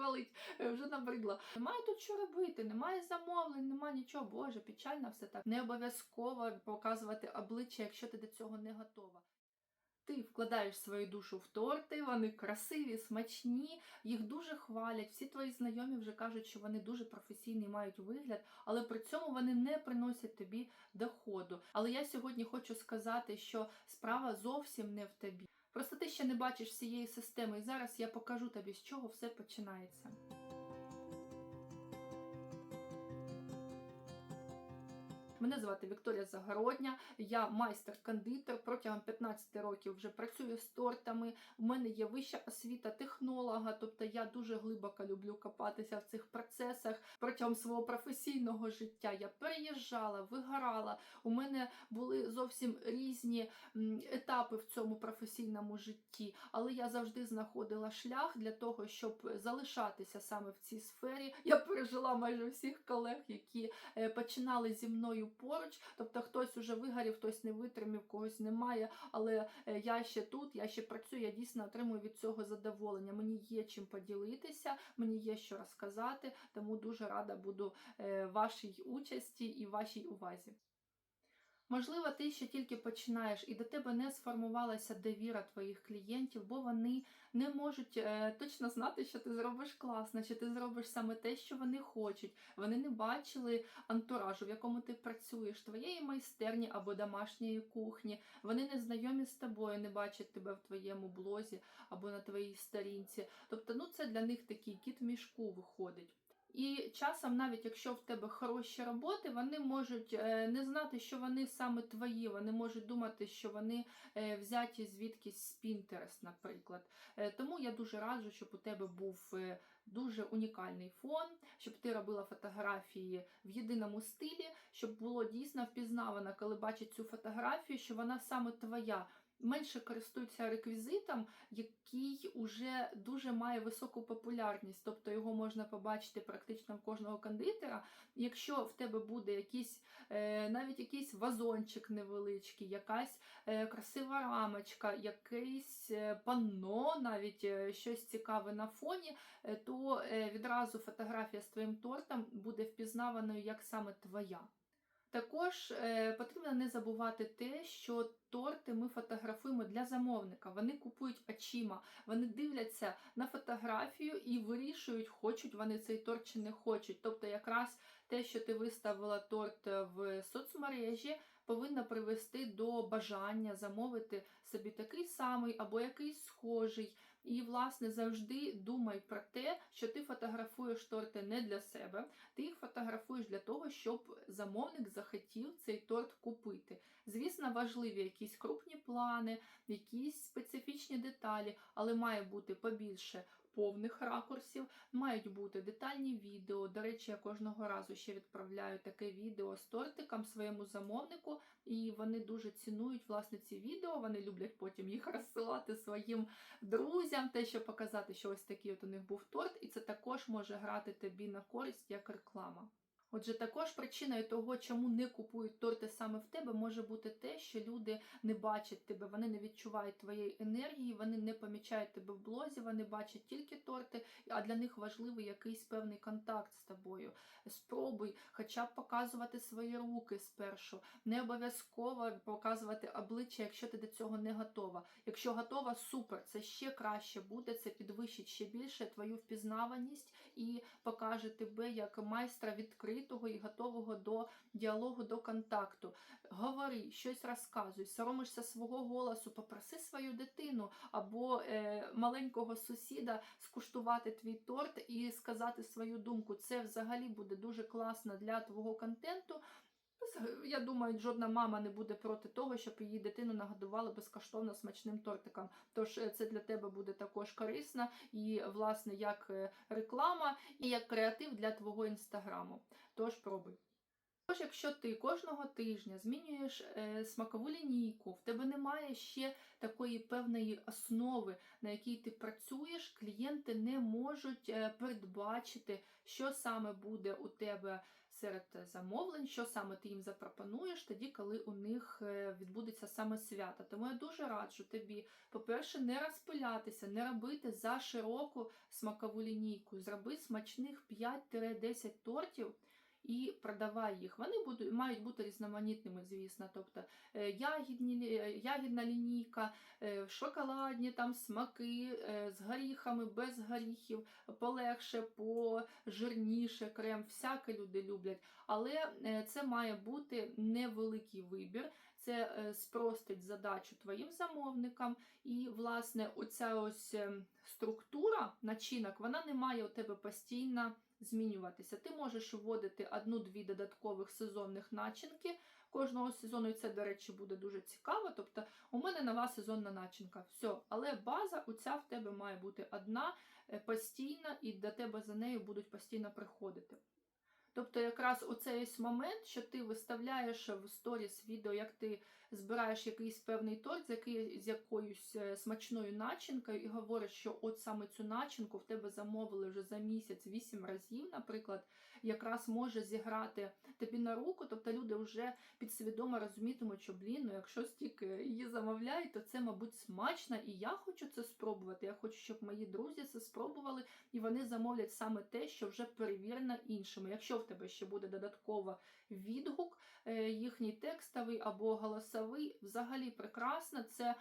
валить, е, вже набридла. Немає тут що робити, немає замовлень, немає нічого. Боже, печально все так. Не обов'язково показувати обличчя, якщо ти до цього не готова. Ти вкладаєш свою душу в торти, вони красиві, смачні, їх дуже хвалять. Всі твої знайомі вже кажуть, що вони дуже професійний мають вигляд, але при цьому вони не приносять тобі доходу. Але я сьогодні хочу сказати, що справа зовсім не в тобі. Просто ти ще не бачиш всієї системи, і зараз я покажу тобі, з чого все починається. Мене звати Вікторія Загородня, я майстер-кондитер. Протягом 15 років вже працюю з тортами. У мене є вища освіта технолога, тобто я дуже глибоко люблю копатися в цих процесах. Протягом свого професійного життя я переїжджала, вигорала. У мене були зовсім різні етапи в цьому професійному житті, але я завжди знаходила шлях для того, щоб залишатися саме в цій сфері. Я пережила майже всіх колег, які е, починали зі мною поруч. Тобто хтось уже вигорів, хтось не витримав, когось немає. Але е, я ще тут, я ще працюю, я дійсно отримую від цього задоволення. Мені є чим поділитися, мені є що розказати, тому дуже рада буду е, вашій участі і вашій увазі. Можливо, ти ще тільки починаєш, і до тебе не сформувалася довіра твоїх клієнтів, бо вони не можуть е, точно знати, що ти зробиш класно, що ти зробиш саме те, що вони хочуть. Вони не бачили антуражу, в якому ти працюєш, твоєї майстерні або домашньої кухні. Вони не знайомі з тобою, не бачать тебе в твоєму блозі або на твоїй сторінці. Тобто, ну це для них такий кіт в мішку виходить. І часом, навіть якщо в тебе хороші роботи, вони можуть е, не знати, що вони саме твої. Вони можуть думати, що вони е, взяті звідкись з Pinterest, наприклад. Е, Тому я дуже раджу, щоб у тебе був дуже унікальний фон, щоб ти робила фотографії в єдиному стилі, щоб було дійсно впізнавано, коли бачить цю фотографію, що вона саме твоя. Менше користуються реквізитом, який уже дуже має високу популярність, тобто його можна побачити практично в кожного кондитера. Якщо в тебе буде якийсь е, навіть якийсь вазончик невеличкий, якась е, красива рамочка, якийсь е, панно, навіть щось цікаве на фоні, то відразу фотографія з твоїм тортом буде впізнаваною як саме твоя. Також е, потрібно не забувати те, що торти ми фотографуємо для замовника. Вони купують очима, вони дивляться на фотографію і вирішують, хочуть вони цей торт чи не хочуть. Тобто, якраз те, що ти виставила торт в соцмережі, повинна привести до бажання замовити собі такий самий або якийсь схожий. І, власне, завжди думай про те, що ти фотографуєш торти не для себе, ти їх фотографуєш для того, щоб замовник захотів цей торт купити. Звісно, важливі якісь крупні плани, якісь специфічні деталі, але має бути побільше повних ракурсів, мають бути детальні відео. До речі, я кожного разу ще відправляю таке відео з тортиком своєму замовнику, і вони дуже цінують власне ці відео. Вони люблять потім їх розсилати своїм друзям, те, щоб показати, що ось такий от у них був торт, і це також може грати тобі на користь як реклама. Отже, також причиною того, чому не купують торти саме в тебе, може бути те, що люди не бачать тебе, вони не відчувають твоєї енергії, вони не помічають тебе в блозі, вони бачать тільки торти, а для них важливий якийсь певний контакт з тобою. Спробуй хоча б показувати свої руки спершу. Не обов'язково показувати обличчя, якщо ти до цього не готова. Якщо готова, супер, це ще краще буде, це підвищить ще більше твою впізнаваність і покаже тебе як майстра відкритого і готового до діалогу, до контакту. Говори, щось розказуй, соромишся свого голосу, попроси свою дитину або е, маленького сусіда скуштувати твій торт і сказати свою думку. Це взагалі буде дуже класно для твого контенту. Я думаю, жодна мама не буде проти того, щоб її дитину нагодували безкоштовно смачним тортиком. Тож е, це для тебе буде також корисно і, власне, як е, реклама, і як креатив для твого інстаграму. Тож пробуй. Тож, якщо ти кожного тижня змінюєш е, смакову лінійку, в тебе немає ще такої певної основи, на якій ти працюєш, клієнти не можуть е, передбачити, що саме буде у тебе серед замовлень, що саме ти їм запропонуєш, тоді, коли у них е, відбудеться саме свято. Тому я дуже раджу тобі, по-перше, не розпилятися, не робити за широку смакову лінійку. Зроби смачних 5-10 тортів. І продавай їх. Вони будуть, мають бути різноманітними, звісно. Тобто е, ягідні, ягідна лінійка, е, шоколадні там смаки е, з горіхами, без горіхів, полегше, пожирніше крем. Всяке люди люблять. Але е, це має бути невеликий вибір. Це е, спростить задачу твоїм замовникам. І, власне, оця ось е, структура начинок, вона не має у тебе постійно змінюватися. Ти можеш вводити одну-дві додаткових сезонних начинки кожного сезону, і це, до речі, буде дуже цікаво. Тобто, у мене нова сезонна начинка. Все, але база оця в тебе має бути одна, е, постійна, і до тебе за нею будуть постійно приходити. Тобто, якраз оцей ось момент, що ти виставляєш в сторіс відео, як ти збираєш якийсь певний торт з, який, з якоюсь е, смачною начинкою, і говориш, що от саме цю начинку в тебе замовили вже за місяць вісім разів, наприклад, якраз може зіграти тобі на руку. Тобто люди вже підсвідомо розумітимуть, що блін, ну якщо стільки її замовляють, то це, мабуть, смачно, і я хочу це спробувати. Я хочу, щоб мої друзі це спробували, і вони замовлять саме те, що вже перевірено іншими. Якщо в тебе ще буде додатково відгук, е, їхній текстовий або голосовий, взагалі прекрасно. Це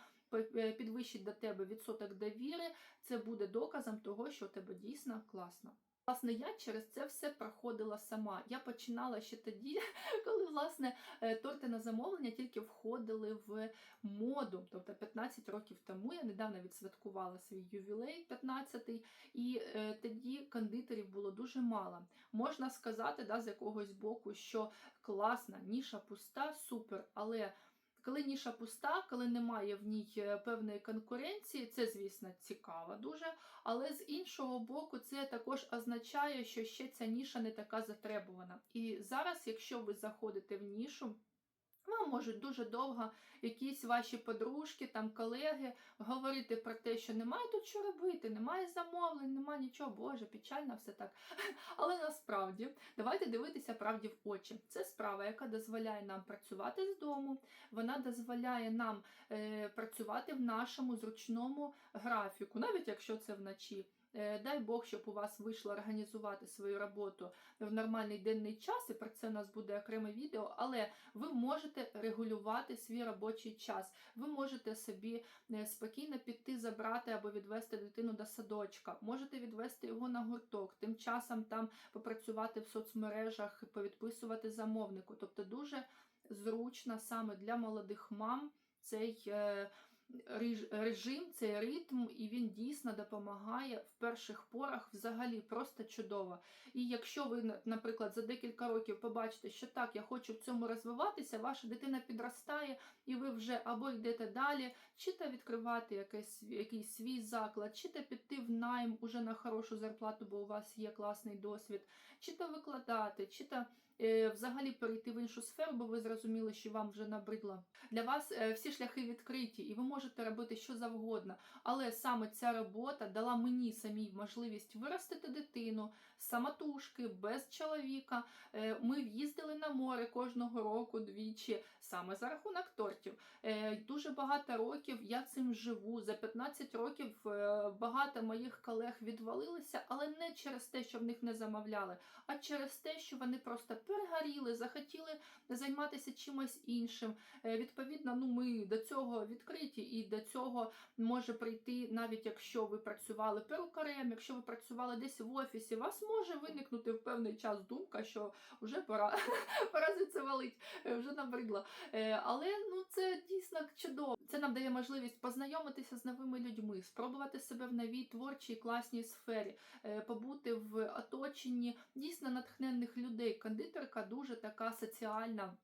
е, підвищить до тебе відсоток довіри. Це буде доказом того, що у тебе дійсно класно. Власне, я через це все проходила сама. Я починала ще тоді, коли власне е, торти на замовлення тільки входили в моду. Тобто 15 років тому я недавно відсвяткувала свій ювілей 15-й, і е, тоді кондитерів було дуже мало. Можна сказати, да, з якогось боку, що класна, ніша пуста, супер, але. Коли ніша пуста, коли немає в ній е, певної конкуренції, це, звісно, цікаво дуже. Але з іншого боку, це також означає, що ще ця ніша не така затребувана. І зараз, якщо ви заходите в нішу, вам можуть дуже довго якісь ваші подружки, там колеги говорити про те, що немає тут що робити, немає замовлень, немає нічого, боже, печально все так. Але насправді давайте дивитися правді в очі. Це справа, яка дозволяє нам працювати з дому, вона дозволяє нам е, працювати в нашому зручному графіку, навіть якщо це вночі. Е, Дай Бог, щоб у вас вийшло організувати свою роботу в нормальний денний час, і про це у нас буде окреме відео. Але ви можете регулювати свій робочий час. Ви можете собі е, спокійно піти забрати або відвести дитину до садочка, можете відвести його на гурток, тим часом там попрацювати в соцмережах, повідписувати замовнику. Тобто дуже зручно саме для молодих мам цей. Режим, цей ритм, і він дійсно допомагає в перших порах взагалі просто чудово. І якщо ви, на- наприклад, за декілька років побачите, що так, я хочу в цьому розвиватися, ваша дитина підростає, і ви вже або йдете далі, чи то відкривати якийсь, якийсь свій заклад, чи то піти в найм уже на хорошу зарплату, бо у вас є класний досвід, чи то викладати, чи то взагалі перейти в іншу сферу, бо ви зрозуміли, що вам вже набридло. Для вас е, всі шляхи відкриті, і ви можете робити що завгодно. Але саме ця робота дала мені самій можливість виростити дитину самотужки, без чоловіка. Е, Ми їздили на море кожного року двічі, саме за рахунок тортів. Е, Дуже багато років я цим живу. За 15 років е, багато моїх колег відвалилися, але не через те, що в них не замовляли, а через те, що вони просто перегоріли, захотіли займатися чимось іншим. Е, Відповідно, ну ми до цього відкриті, і до цього може прийти, навіть якщо ви працювали перукарем, якщо ви працювали десь в офісі, у вас може виникнути в певний час думка, що вже пора, пора звідси валить, е, вже набридло. Е, Але ну це дійсно чудово. Це нам дає можливість познайомитися з новими людьми, спробувати себе в новій творчій класній сфері, побути в оточенні дійсно натхненних людей. Кондитерка дуже така соціальна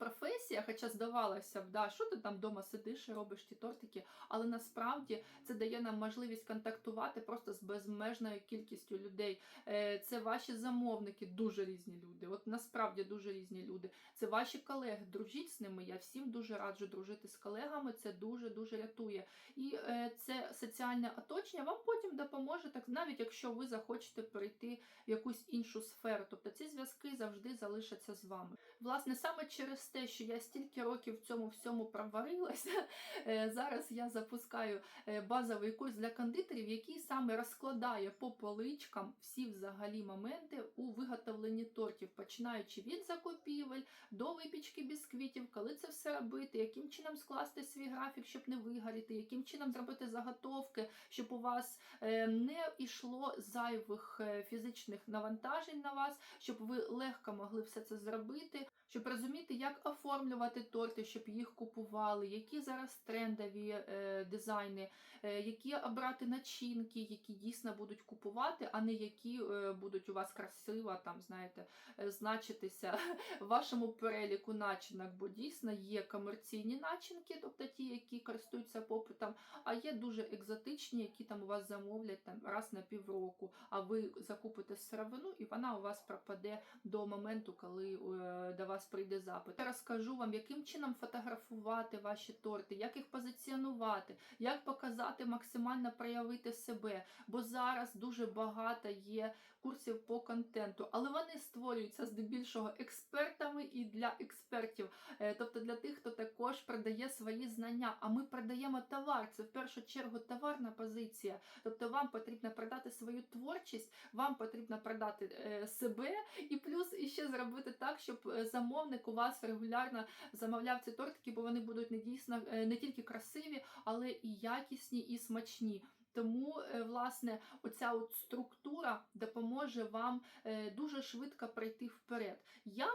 професія, хоча здавалося б, да, що ти там вдома сидиш і робиш ті тортики, але насправді це дає нам можливість контактувати просто з безмежною кількістю людей. Е, Це ваші замовники, дуже різні люди. От насправді дуже різні люди. Це ваші колеги. Дружіть з ними. Я всім дуже раджу дружити з колегами. Це дуже дуже рятує. І е, це соціальне оточення вам потім допоможе, так навіть якщо ви захочете перейти в якусь іншу сферу. Тобто ці зв'язки завжди залишаться з вами. Власне, саме через те, що я стільки років в цьому всьому проварилася, е, зараз я запускаю е, базовий курс для кондитерів, який саме розкладає по поличкам всі взагалі моменти у виготовленні тортів, починаючи від закупівель до випічки бісквітів, коли це все робити, яким чином скласти свій графік, щоб не вигоріти, яким чином зробити заготовки, щоб у вас е, не йшло зайвих фізичних навантажень на вас, щоб ви легко могли все це зробити. Щоб розуміти, як оформлювати торти, щоб їх купували, які зараз трендові е, дизайни, е, які обрати начинки, які дійсно будуть купувати, а не які е, будуть у вас красиво там, знаєте, е, значитися в вашому переліку начинок, бо дійсно є комерційні начинки, тобто ті, які користуються попитом, а є дуже екзотичні, які там у вас замовлять там раз на півроку, а ви закупите сировину, і вона у вас пропаде до моменту, коли е, до вас прийде запит. Я розкажу вам, яким чином фотографувати ваші торти, як їх позиціонувати, як показати, максимально проявити себе. Бо зараз дуже багато є курсів по контенту, але вони створюються здебільшого експертами і для експертів, Е, тобто для тих, хто також продає свої знання. А ми продаємо товар. Це в першу чергу товарна позиція. Тобто вам потрібно продати свою творчість, вам потрібно продати е, себе, і плюс іще зробити так, щоб е, замовник у вас регулярно замовляв ці тортики, бо вони будуть не дійсно не тільки красиві, але і якісні, і смачні. Тому, е, власне, оця от структура допоможе вам е, дуже швидко пройти вперед. Я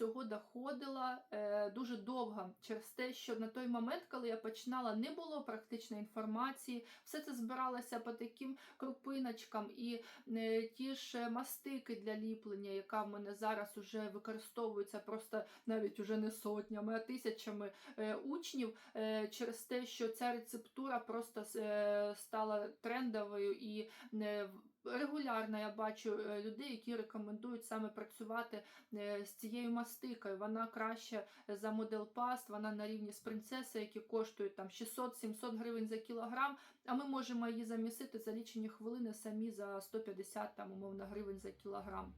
цього доходила е, дуже довго через те, що на той момент, коли я починала, не було практичної інформації, все це збиралося по таким крупиночкам, і е, ті ж мастики для ліплення, яка в мене зараз уже використовується просто навіть уже не сотнями, а тисячами е, учнів, е, через те, що ця рецептура просто е, стала трендовою і е, Регулярно я бачу е, людей, які рекомендують саме працювати е, з цією мастикою. Вона краще за Model Past, вона на рівні з принцеси, які коштують там 600-700 гривень за кілограм. А ми можемо її замісити за лічені хвилини самі за 150 там, умовно, гривень за кілограм.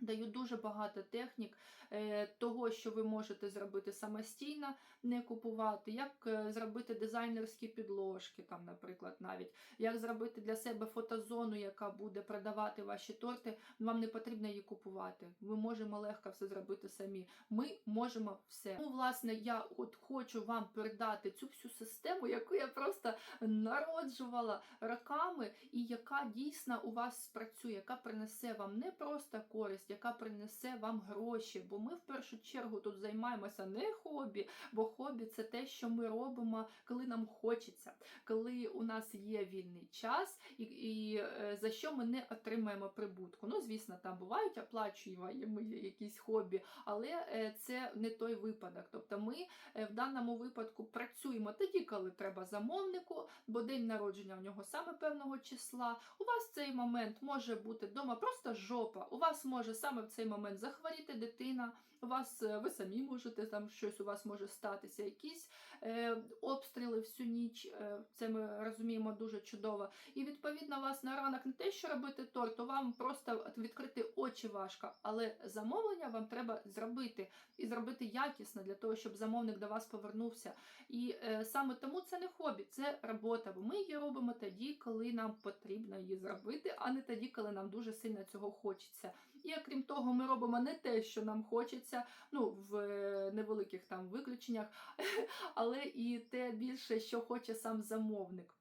Даю дуже багато технік е, того, що ви можете зробити самостійно, не купувати, як е, зробити дизайнерські підложки, там, наприклад, навіть як зробити для себе фотозону, яка буде продавати ваші торти. Вам не потрібно її купувати. Ми можемо легко все зробити самі. Ми можемо все. Ну, власне, я от хочу вам передати цю всю систему, яку я просто народжувала роками, і яка дійсно у вас спрацює, яка принесе вам не просто користь, яка принесе вам гроші. Бо ми в першу чергу тут займаємося не хобі, бо хобі це те, що ми робимо, коли нам хочеться, коли у нас є вільний час, і, і е, за що ми не отримаємо прибутку. Ну, звісно, там бувають оплачуємо якісь хобі, але е, це не той випадок. Тобто ми е, в даному випадку працюємо тоді, коли треба замовнику, бо день народження в нього саме певного числа. У вас цей момент може бути вдома просто жопа. У вас може саме в цей момент захворіти дитина. Вас е, ви самі можете там щось у вас може статися, якісь е, обстріли всю ніч. Е, це ми розуміємо дуже чудово. І відповідно вас на ранок не те, що робити торт, то вам просто відкрити очі важко, але замовлення вам треба зробити і зробити якісно для того, щоб замовник до вас повернувся. І е, саме тому це не хобі, це робота. Бо ми її робимо тоді, коли нам потрібно її зробити, а не тоді, коли нам дуже сильно цього хочеться. І окрім того, ми робимо не те, що нам хочеться, ну в е, невеликих там виключеннях, але і те більше, що хоче сам замовник.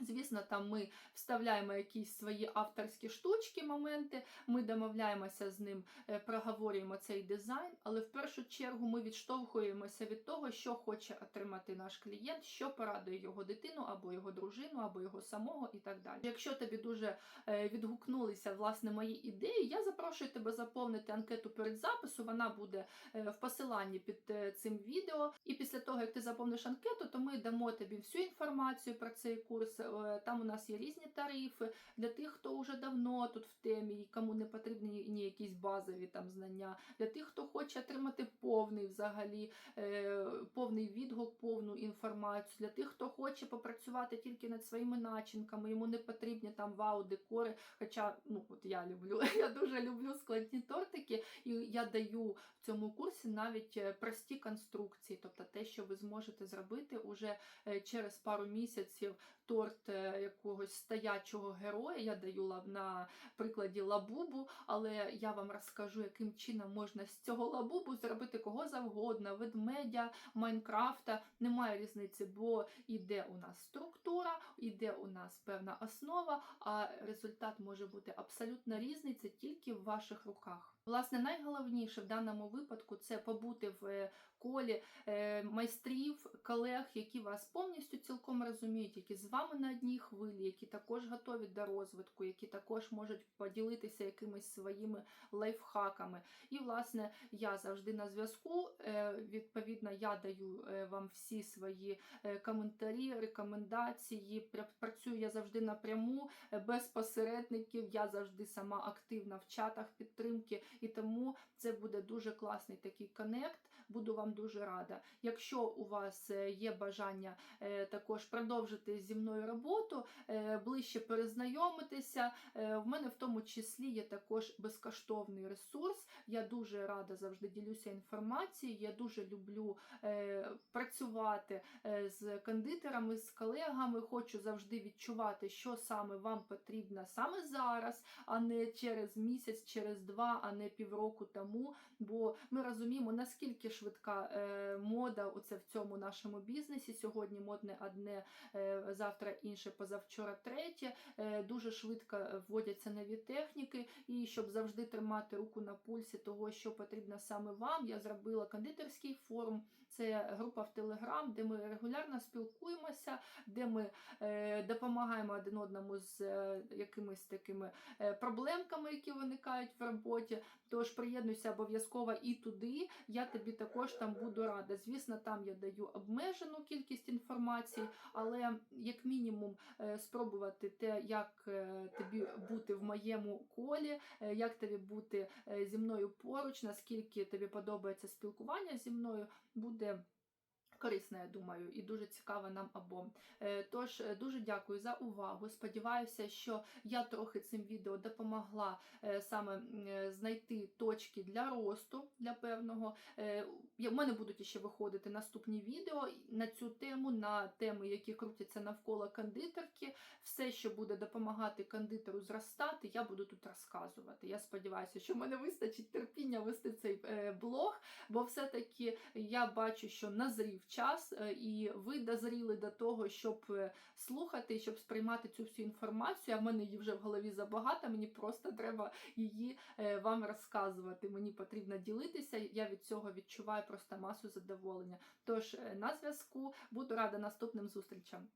Звісно, там ми вставляємо якісь свої авторські штучки, моменти, ми домовляємося з ним, е, проговорюємо цей дизайн, але в першу чергу ми відштовхуємося від того, що хоче отримати наш клієнт, що порадує його дитину або його дружину, або його самого і так далі. Якщо тобі дуже е, відгукнулися власне мої ідеї, я запрошую тебе заповнити анкету перед запису. Вона буде е, в посиланні під цим відео. І після того, як ти заповниш анкету, то ми дамо тобі всю інформацію про цей курс. Е, Там у нас є різні тарифи. Для тих, хто вже давно тут в темі, і кому не потрібні ні якісь базові там знання, для тих, хто хоче отримати повний взагалі е, повний відгук, повну інформацію, для тих, хто хоче попрацювати тільки над своїми начинками, йому не потрібні там вау-декори. Хоча ну от я люблю, я дуже люблю складні тортики, і я даю в цьому курсі навіть е, прості конструкції, тобто те, що ви зможете зробити уже е, через пару місяців торт е, якогось стоячого героя. Я даю ла- на прикладі лабубу, але я вам розкажу, яким чином можна з цього лабубу зробити кого завгодно, ведмедя, Майнкрафта. Немає різниці, бо іде у нас структура, іде у нас певна основа, а результат може бути абсолютно різний, це тільки в ваших руках. Власне, найголовніше в даному випадку це побути в е, колі е, майстрів, колег, які вас повністю цілком розуміють, які з вами на одній хвилі, які також готові до розвитку, які також можуть поділитися якимись своїми лайфхаками. І, власне, я завжди на зв'язку. Е, Відповідно, я даю вам всі свої коментарі, рекомендації. Пра- Працюю я завжди напряму, без посередників. Я завжди сама активна в чатах підтримки, і тому це буде дуже класний такий конект. Буду вам дуже рада. Якщо у вас е, є бажання е, також продовжити зі мною роботу, е, ближче перезнайомитися. В мене в тому числі є також безкоштовний ресурс. Я дуже рада завжди ділюся інформацією. Я дуже люблю працювати з кондитерами, з колегами. Хочу завжди відчувати, що саме вам потрібно саме зараз, а не через місяць, через два, а не півроку тому. Бо ми розуміємо, наскільки швидка е, мода оце в цьому нашому бізнесі. Сьогодні модне одне, е, завтра інше, позавчора третє. Е, дуже швидко вводяться нові техніки, і щоб завжди тримати руку на пульсі того, що потрібно саме вам, я зробила кондитерський форум. Це група в Телеграм, де ми регулярно спілкуємося, де ми е, допомагаємо один одному з е, якимись такими е, проблемками, які виникають в роботі. Тож приєднуйся обов'язково і туди. Я тобі також там буду рада. Звісно, там я даю обмежену кількість інформації, але як мінімум е, спробувати те, як е, тобі бути в моєму колі, е, як тобі бути е, зі мною поруч, наскільки тобі подобається спілкування зі мною, буде. the Корисна, я думаю, і дуже цікава нам обом. Е, Тож е, дуже дякую за увагу. Сподіваюся, що я трохи цим відео допомогла е, саме знайти точки для росту для певного. У мене будуть ще виходити наступні відео на цю тему, на теми, які крутяться навколо кондитерки. Все, що буде допомагати кондитеру зростати, я буду тут розказувати. Я сподіваюся, що в мене вистачить терпіння вести цей блог, бо все-таки я бачу, що назрів час, е, і ви дозріли до того, щоб е, слухати, щоб сприймати цю всю інформацію. А в мене її вже в голові забагато. Мені просто треба її е, вам розказувати. Мені потрібно ділитися. Я від цього відчуваю просто масу задоволення. Тож на зв'язку буду рада наступним зустрічам.